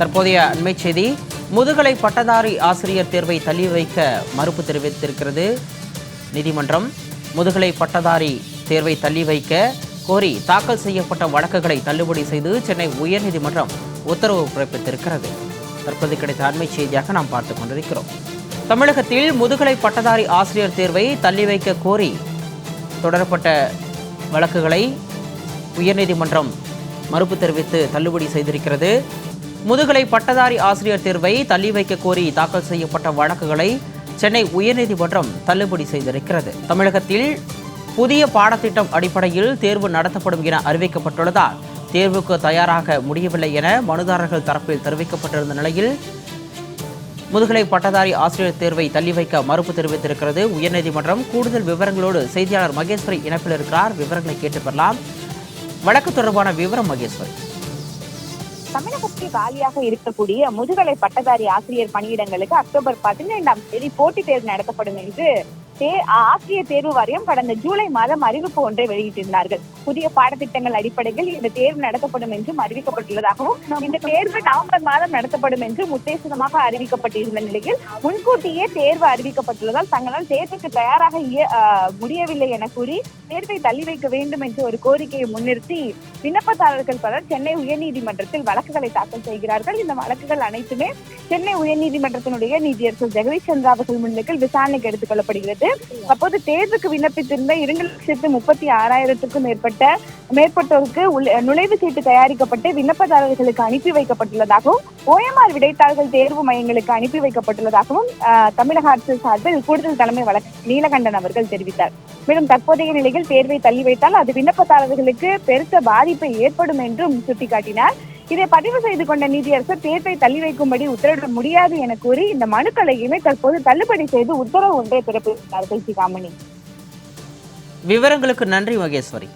தற்போதைய அண்மை செய்தி முதுகலை பட்டதாரி ஆசிரியர் தேர்வை தள்ளி வைக்க மறுப்பு தெரிவித்திருக்கிறது. நீதிமன்றம் முதுகலை பட்டதாரி தேர்வை தள்ளி வைக்க கோரி தாக்கல் செய்யப்பட்ட வழக்குகளை தள்ளுபடி செய்து சென்னை உயர்நீதிமன்றம் உத்தரவு பிறப்பித்திருக்கிறது. தற்போது கிடைத்த அண்மை செய்தியாக நாம் பார்த்துக் கொண்டிருக்கிறோம். தமிழகத்தில் முதுகலை பட்டதாரி ஆசிரியர் தேர்வை தள்ளி வைக்க கோரி தொடரப்பட்ட வழக்குகளை உயர்நீதிமன்றம் மறுப்பு தெரிவித்து தள்ளுபடி செய்திருக்கிறது. முதுகலை பட்டதாரி ஆசிரியர் தேர்வை தள்ளி வைக்க கோரி தாக்கல் செய்யப்பட்ட வழக்குகளை சென்னை உயர்நீதிமன்றம் தள்ளுபடி செய்திருக்கிறது. தமிழகத்தில் புதிய பாடத்திட்டம் அடிப்படையில் தேர்வு நடத்தப்படும் என அறிவிக்கப்பட்டுள்ளதால் தேர்வுக்கு தயாராக முடியவில்லை என மனுதாரர்கள் தரப்பில் தெரிவிக்கப்பட்டிருந்த நிலையில் முதுகலை பட்டதாரி ஆசிரியர் தேர்வை தள்ளி வைக்க மறுப்பு தெரிவித்திருக்கிறது. உயர்நீதிமன்றம் கூடுதல் விவரங்களோடு செய்தியாளர் மகேஸ்வரி இணைப்பில் இருக்கிறார். விவரங்களை கேட்டு பெறலாம். வழக்கு தொடர்பான விவரம் மகேஸ்வரி. தமிழகத்தில் காலியாக இருக்கக்கூடிய முதுகலை பட்டதாரி ஆசிரியர் பணியிடங்களுக்கு அக்டோபர் பதினைந்தாம் தேதி போட்டித் தேர்வு நடத்தப்படும் என்று ஆசிரியர் தேர்வு வாரியம் கடந்த ஜூலை மாதம் அறிவிப்பு ஒன்றை வெளியிட்டிருந்தார்கள். புதிய பாடத்திட்டங்கள் அடிப்படையில் இந்த தேர்வு நடத்தப்படும் என்றும் அறிவிக்கப்பட்டுள்ளதாகவும் இந்த தேர்வு நவம்பர் மாதம் நடத்தப்படும் என்றும் உத்தேசமாக அறிவிக்கப்பட்டிருந்த நிலையில் முன்கூட்டியே தேர்வு அறிவிக்கப்பட்டுள்ளதால் தங்களால் தேர்வுக்கு தயாராக இய- முடியவில்லை என கூறி தேர்வை தள்ளி வைக்க வேண்டும் என்று ஒரு கோரிக்கையை முன்னிறுத்தி விண்ணப்பதாரர்கள் பலர் சென்னை உயர்நீதிமன்றத்தில் வழக்குகளை தாக்கல் செய்கிறார்கள். இந்த வழக்குகள் அனைத்துமே சென்னை உயர்நீதிமன்றத்தினுடைய நீதியரசர் ஜெகதீஷ் சந்திரா அவர்கள் முன்னிலையில் விசாரணைக்கு எடுத்துக் கொள்ளப்படுகிறது. அப்போது தேர்வுக்கு விண்ணப்பித்திருந்த இரண்டு லட்சத்து முப்பத்தி ஆறாயிரத்துக்கும் மேற்பட்ட மேற்பட்டோருக்கு நுழைவு சீட்டு தயாரிக்கப்பட்டு விண்ணப்பதாரர்களுக்கு அனுப்பி வைக்கப்பட்டுள்ளதாகவும் ஓஎம்ஆர் விடைத்தாள்கள் தேர்வு மையங்களுக்கு அனுப்பி வைக்கப்பட்டுள்ளதாகவும் தமிழக அரசு சார்பில் கூடுதல் தலைமை வழக்கு நீலகண்டன் அவர்கள் தெரிவித்தார். மேலும் தற்போதைய நிலையில் தேர்வை தள்ளி வைத்தால் அது விண்ணப்பதாரர்களுக்கு பெருத்த பாதிப்பை ஏற்படும் என்றும் சுட்டிக்காட்டினார். இதை பதிவு செய்து கொண்ட நீதியரசர் தேர்வை தள்ளி வைக்கும்படி உத்தரவிட முடியாது என கூறி இந்த மனுக்களையுமே தற்போது தள்ளுபடி செய்து உத்தரவு ஒன்றை பிறப்பித்தார் சிகாமணி. விவரங்களுக்கு நன்றி மகேஸ்வரி.